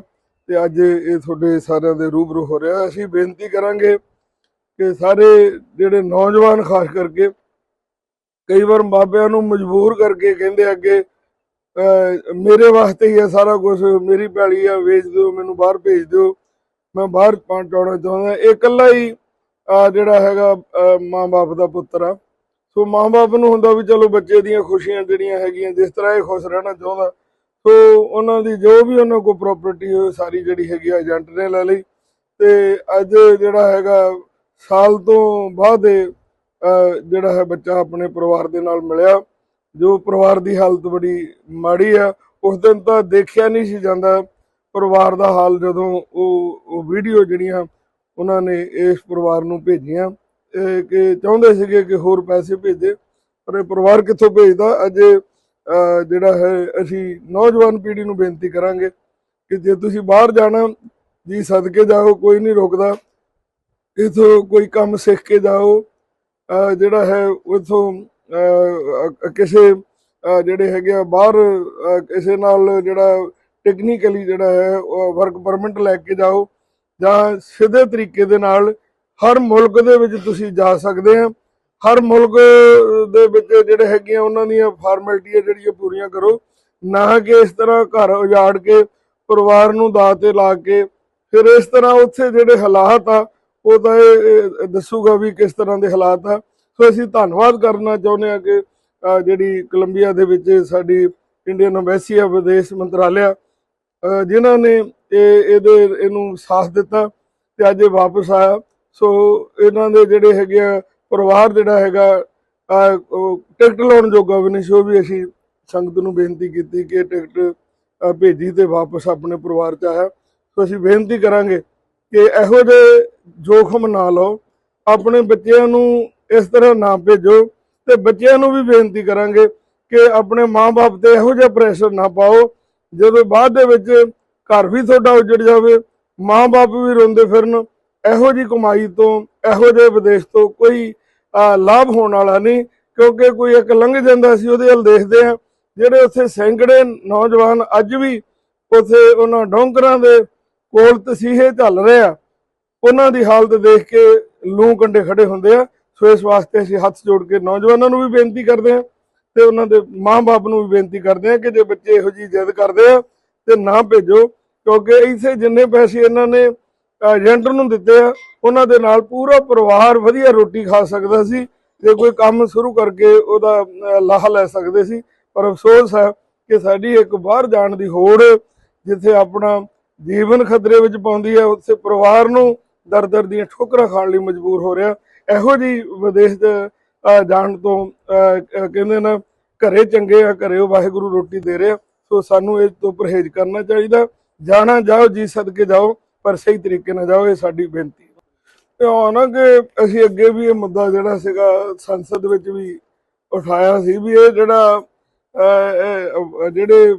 [SPEAKER 2] ਤੇ ਅੱਜ ਇਹ ਤੁਹਾਡੇ ਸਾਰਿਆਂ ਦੇ ਰੂਬਰੂ ਹੋ ਰਿਹਾ। ਅਸੀਂ ਬੇਨਤੀ ਕਰਾਂਗੇ ਕਿ ਸਾਰੇ ਜਿਹੜੇ ਨੌਜਵਾਨ, ਖਾਸ ਕਰਕੇ ਕਈ ਵਾਰ ਬਾਬਿਆਂ ਨੂੰ ਮਜਬੂਰ ਕਰਕੇ ਕਹਿੰਦੇ ਅੱਗੇ ਮੇਰੇ ਵਾਸਤੇ ਹੀ ਹੈ ਸਾਰਾ ਕੁਝ ਮੇਰੀ ਪੈਲੀ ਆ, ਵੇਚ ਦਿਓ, ਮੈਨੂੰ ਬਾਹਰ ਭੇਜ ਦਿਓ। ਮੈਂ ਬਾਹਰ ਪਹੁੰਚਾਉਣਾ ਚਾਹੁੰਦਾ। ਇਹ ਇਕੱਲਾ ਹੀ ਜਿਹੜਾ ਹੈਗਾ ਮਾਂ-ਬਾਪ ਦਾ ਪੁੱਤਰ ਆ। ਸੋ ਮਾਂ-ਬਾਪ ਨੂੰ ਹੁੰਦਾ ਵੀ ਚਲੋ ਬੱਚੇ ਦੀਆਂ ਖੁਸ਼ੀਆਂ ਜਿਹੜੀਆਂ ਹੈਗੀਆਂ, ਜਿਸ ਤਰ੍ਹਾਂ ਇਹ ਖੁਸ਼ ਰਹਿਣਾ ਚਾਹੁੰਦਾ। ਸੋ ਉਹਨਾਂ ਦੀ ਜੋ ਵੀ ਉਹਨਾਂ ਕੋਲ ਪ੍ਰਾਪਰਟੀ ਹੋਏ, ਸਾਰੀ ਜਿਹੜੀ ਹੈਗੀ ਏਜੰਟ ਨੇ ਲੈ ਲਈ। ਤੇ ਅੱਜ ਜਿਹੜਾ ਹੈਗਾ, ਸਾਲ ਤੋਂ ਬਾਅਦ ਜਿਹੜਾ ਹੈ ਬੱਚਾ ਆਪਣੇ ਪਰਿਵਾਰ ਦੇ ਨਾਲ ਮਿਲਿਆ। ਜੋ ਪਰਿਵਾਰ ਦੀ ਹਾਲਤ ਬੜੀ ਮਾੜੀ ਆ, ਉਸ ਦਿਨ ਤਾਂ ਦੇਖਿਆ ਨਹੀਂ ਸੀ ਜਾਂਦਾ। ਪਰਿਵਾਰ ਦਾ ਹਾਲ ਜਦੋਂ ਉਹ ਉਹ ਵੀਡੀਓ ਜਿਹੜੀਆਂ ਉਹਨਾਂ ਨੇ ਇਸ ਪਰਿਵਾਰ ਨੂੰ ਭੇਜੀਆਂ। ਕਿ ਚਾਹੁੰਦੇ ਸੀਗੇ ਕਿ ਹੋਰ ਪੈਸੇ ਭੇਜੇ, ਪਰ ਇਹ ਪਰਿਵਾਰ ਕਿੱਥੋਂ ਭੇਜਦਾ? ਅਜੇ ਜਿਹੜਾ ਹੈ, ਅਸੀਂ ਨੌਜਵਾਨ ਪੀੜ੍ਹੀ ਨੂੰ ਬੇਨਤੀ ਕਰਾਂਗੇ ਕਿ ਜੇ ਤੁਸੀਂ ਬਾਹਰ ਜਾਣਾ, ਜੀ ਸਦਕੇ ਜਾਓ, ਕੋਈ ਨਹੀਂ ਰੋਕਦਾ। ਇਥੋਂ ਕੋਈ ਕੰਮ ਸਿੱਖ ਕੇ ਜਾਓ। ਜਿਹੜਾ ਹੈ, ਉਥੋਂ ਕਿਸੇ ਜਿਹੜੇ ਹੈਗੇ ਆ, ਬਾਹਰ ਕਿਸੇ ਨਾਲ ਜਿਹੜਾ ਟੈਕਨੀਕਲੀ ਜਿਹੜਾ ਹੈ ਵਰਕ ਪਰਮਿਟ ਲੈ ਕੇ ਜਾਓ। ਜਾਂ ਸਿੱਧੇ ਤਰੀਕੇ ਦੇ ਨਾਲ ਹਰ ਮੁਲਕ ਦੇ ਵਿੱਚ ਤੁਸੀਂ ਜਾ ਸਕਦੇ ਆ। ਹਰ ਮੁਲਕ ਦੇ ਵਿੱਚ ਜਿਹੜੇ ਹੈਗੀਆਂ ਉਹਨਾਂ ਦੀਆਂ ਫਾਰਮੈਲਿਟੀਆਂ ਜਿਹੜੀਆਂ ਪੂਰੀਆਂ ਕਰੋ। ਨਾ ਕਿ ਇਸ ਤਰ੍ਹਾਂ ਘਰ ਉਜਾੜ ਕੇ ਪਰਿਵਾਰ ਨੂੰ ਦਾਅ ਤੇ ਲਾ ਕੇ, ਫਿਰ ਇਸ ਤਰ੍ਹਾਂ ਉੱਥੇ ਜਿਹੜੇ ਹਾਲਾਤ ਆ, ਉਹ ਤਾਂ ਇਹ ਦੱਸੂਗਾ ਵੀ ਕਿਸ ਤਰ੍ਹਾਂ ਦੇ ਹਾਲਾਤ ਆ। ਸੋ ਅਸੀਂ ਧੰਨਵਾਦ ਕਰਨਾ ਚਾਹੁੰਦੇ ਆ ਕਿ ਜਿਹੜੀ ਕੋਲੰਬੀਆ ਦੇ ਵਿੱਚ ਸਾਡੀ ਇੰਡੀਅਨ ਐਮਬੈਸੀ ਆ, ਵਿਦੇਸ਼ ਮੰਤਰਾਲਿਆ, ਅਹ, ਜਿਨ੍ਹਾਂ ਨੇ ਇਹ ਇਹਦੇ ਇਹਨੂੰ ਸਾਥ ਦਿੱਤਾ ਤੇ ਅੱਜ ਇਹ ਵਾਪਸ ਆਇਆ। ਸੋ ਇਹਨਾਂ ਦੇ ਜਿਹੜੇ ਹੈਗੇ ਆ, ਪਰਿਵਾਰ ਜਿਹੜਾ ਹੈਗਾ ਟਿਕਟ ਲਾਉਣ ਜੋਗਾ ਵੀ ਨਹੀਂ ਸੀ। ਉਹ ਵੀ ਅਸੀਂ ਸੰਗਤ ਨੂੰ ਬੇਨਤੀ ਕੀਤੀ ਕਿ ਟਿਕਟ ਭੇਜੀ ਤੇ ਵਾਪਸ ਆਪਣੇ ਪਰਿਵਾਰ ਚ ਆਇਆ। ਸੋ ਅਸੀਂ ਬੇਨਤੀ ਕਰਾਂਗੇ ਕਿ ਇਹੋ ਜਿਹੇ ਜੋਖਮ ਨਾ ਲਓ। ਆਪਣੇ ਬੱਚਿਆਂ ਨੂੰ ਇਸ ਤਰ੍ਹਾਂ ਨਾ ਭੇਜੋ ਤੇ ਬੱਚਿਆਂ ਨੂੰ ਵੀ ਬੇਨਤੀ ਕਰਾਂਗੇ ਕਿ ਆਪਣੇ ਮਾਪੇ ਤੇ ਇਹੋ ਜਿਹਾ ਪ੍ਰੈਸ਼ਰ ਨਾ ਪਾਓ। ਜਦੋਂ ਬਾਅਦ ਦੇ ਵਿੱਚ ਘਰ ਵੀ ਤੁਹਾਡਾ ਉਜੜ ਜਾਵੇ ਮਾਪੇ ਵੀ ਰੋਂਦੇ ਫਿਰਨ, ਇਹੋ ਜੀ ਕਮਾਈ ਤੋਂ, ਇਹੋ ਜਿਹੇ ਵਿਦੇਸ਼ ਤੋਂ ਕੋਈ ਲਾਭ ਹੋਣ ਵਾਲਾ ਨਹੀਂ, ਕਿਉਂਕਿ ਕੋਈ ਇੱਕ ਲੰਘ ਜਾਂਦਾ ਸੀ, ਉਹਦੇ ਵੱਲ ਦੇਖਦੇ ਆ। ਜਿਹੜੇ ਉੱਥੇ ਸੈਂਕੜੇ ਨੌਜਵਾਨ ਅੱਜ ਵੀ ਉੱਥੇ ਉਹਨਾਂ ਡੋਂਕਰਾਂ ਦੇ ਕੋਲ ਤਸੀਹੇ ਝੱਲ ਰਹੇ ਆ। ਉਹਨਾਂ ਦੀ ਹਾਲਤ ਦੇਖ ਕੇ ਲੂ ਕੰਡੇ ਖੜੇ ਹੁੰਦੇ ਆ। ਸੋ ਇਸ ਵਾਸਤੇ ਅਸੀਂ ਹੱਥ ਜੋੜ ਕੇ ਨੌਜਵਾਨਾਂ ਨੂੰ ਵੀ ਬੇਨਤੀ ਕਰਦੇ ਆ ਤੇ ਉਹਨਾਂ ਦੇ ਮਾਂ-ਬਾਪ ਨੂੰ ਵੀ ਬੇਨਤੀ ਕਰਦੇ ਆ ਕਿ ਜੇ ਬੱਚੇ ਇਹੋ ਜੀ ਜਿੱਦ ਕਰਦੇ ਆ, ਤੇ ਨਾ ਭੇਜੋ। ਕਿਉਂਕਿ ਇੱਥੇ ਜਿੰਨੇ ਪੈਸੇ ਇਹਨਾਂ ਨੇ ਏਜੰਟ ਨੂੰ ਦਿੱਤੇ ਆ, ਉਹਨਾਂ ਦੇ ਨਾਲ ਪੂਰਾ ਪਰਿਵਾਰ ਵਧੀਆ ਰੋਟੀ ਖਾ ਸਕਦਾ ਸੀ ਜੇ ਕੋਈ ਕੰਮ ਸ਼ੁਰੂ ਕਰਕੇ ਉਹਦਾ ਲਾਹਾ ਲੈ ਸਕਦੇ ਸੀ। ਪਰ ਅਫਸੋਸ ਹੈ ਕਿ ਸਾਡੀ ਇੱਕ ਬਾਹਰ ਜਾਣ ਦੀ ਹੋੜ ਜਿੱਥੇ ਆਪਣਾ ਜੀਵਨ ਖਤਰੇ ਵਿੱਚ ਪਾਉਂਦੀ ਹੈ, ਉੱਥੇ ਪਰਿਵਾਰ ਨੂੰ ਦਰ ਦਰ ਦੀਆਂ ਠੋਕਰਾਂ ਖਾਣ ਲਈ ਮਜਬੂਰ ਹੋ ਰਿਹਾ। ਇਹੋ ਜੀ ਵਿਦੇਸ਼ ਦੇ ਜਾਣ ਤੋਂ ਕਹਿੰਦੇ ਨਾ, ਘਰੇ ਚੰਗੇ ਆ, ਘਰੇ ਉਹ ਵਾਹਿਗੁਰੂ ਰੋਟੀ ਦੇ ਰਿਹਾ। ਸੋ ਸਾਨੂੰ ਇਸ ਤੋਂ ਪਰਹੇਜ਼ ਕਰਨਾ ਚਾਹੀਦਾ। ਜਾਣਾ ਜਾਓ ਜੀ, ਸਦਕੇ ਜਾਓ, ਪਰ ਸਹੀ ਤਰੀਕੇ ਨਾਲ ਜਾਓ, ਇਹ ਸਾਡੀ ਬੇਨਤੀ ਹੈ। ਤੇ ਉਹ ਕਿ ਅਸੀਂ ਅੱਗੇ ਵੀ ਇਹ ਮੁੱਦਾ ਜਿਹੜਾ ਸੀਗਾ, ਸੰਸਦ ਵਿੱਚ ਵੀ ਉਠਾਇਆ ਸੀ ਵੀ ਇਹ ਜਿਹੜਾ ਜਿਹੜੇ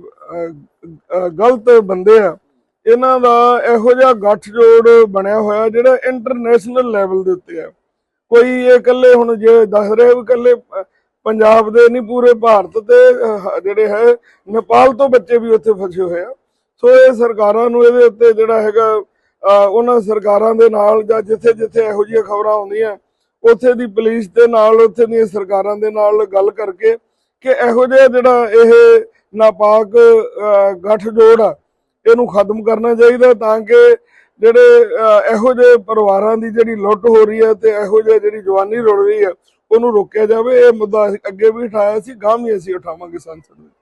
[SPEAKER 2] ਗਲਤ ਬੰਦੇ ਆ, ਇਹਨਾਂ ਦਾ ਇਹੋ ਜਿਹਾ ਗੱਠਜੋੜ ਬਣਿਆ ਹੋਇਆ ਜਿਹੜਾ ਇੰਟਰਨੈਸ਼ਨਲ ਲੈਵਲ ਦੇ ਉੱਤੇ ਆ। ਕੋਈ ਇਹ ਇਕੱਲੇ ਹੁਣ ਜੇ ਦੱਸ ਰਹੇ ਵੀ ਇਕੱਲੇ ਪੰਜਾਬ ਦੇ ਨਹੀਂ, ਪੂਰੇ ਭਾਰਤ ਤੇ ਜਿਹੜੇ ਹੈ, ਨੇਪਾਲ ਤੋਂ ਬੱਚੇ ਵੀ ਉੱਥੇ ਫਸੇ ਹੋਏ ਆ। ਸੋ ਇਹ ਸਰਕਾਰਾਂ ਨੂੰ ਇਹਦੇ ਉੱਤੇ ਜਿਹੜਾ ਹੈਗਾ ਉਹਨਾਂ ਸਰਕਾਰਾਂ ਦੇ ਨਾਲ ਜਾਂ ਜਿੱਥੇ ਜਿੱਥੇ ਇਹੋ ਜਿਹੀਆਂ ਖਬਰਾਂ ਆਉਂਦੀਆਂ ਉੱਥੇ ਦੀ ਪੁਲਿਸ ਦੇ ਨਾਲ ਉੱਥੇ ਦੀਆਂ ਸਰਕਾਰਾਂ ਦੇ ਨਾਲ ਗੱਲ ਕਰਕੇ ਕਿ ਇਹੋ ਜਿਹਾ ਜਿਹੜਾ ਇਹ ਨਾਪਾਕ ਅਹ, ਗੱਠਜੋੜ ਆ ਇਹਨੂੰ ਖਤਮ ਕਰਨਾ ਚਾਹੀਦਾ ਤਾਂ ਕਿ ਜਿਹੜੇ ਇਹੋ ਜਿਹੇ ਪਰਿਵਾਰਾਂ ਦੀ ਜਿਹੜੀ ਲੁੱਟ ਹੋ ਰਹੀ ਹੈ ਤੇ ਇਹੋ ਜਿਹੀ ਜਿਹੜੀ ਜਵਾਨੀ ਰੁੜ ਰਹੀ ਹੈ ਉਹਨੂੰ ਰੋਕਿਆ ਜਾਵੇ। ਇਹ ਮੁੱਦਾ ਅਸੀਂ ਅੱਗੇ ਵੀ ਉਠਾਇਆ ਸੀ ਗਾਂ ਵੀ ਅਸੀਂ ਉਠਾਵਾਂਗੇ ਸੰਸਦ ਵਿੱਚ।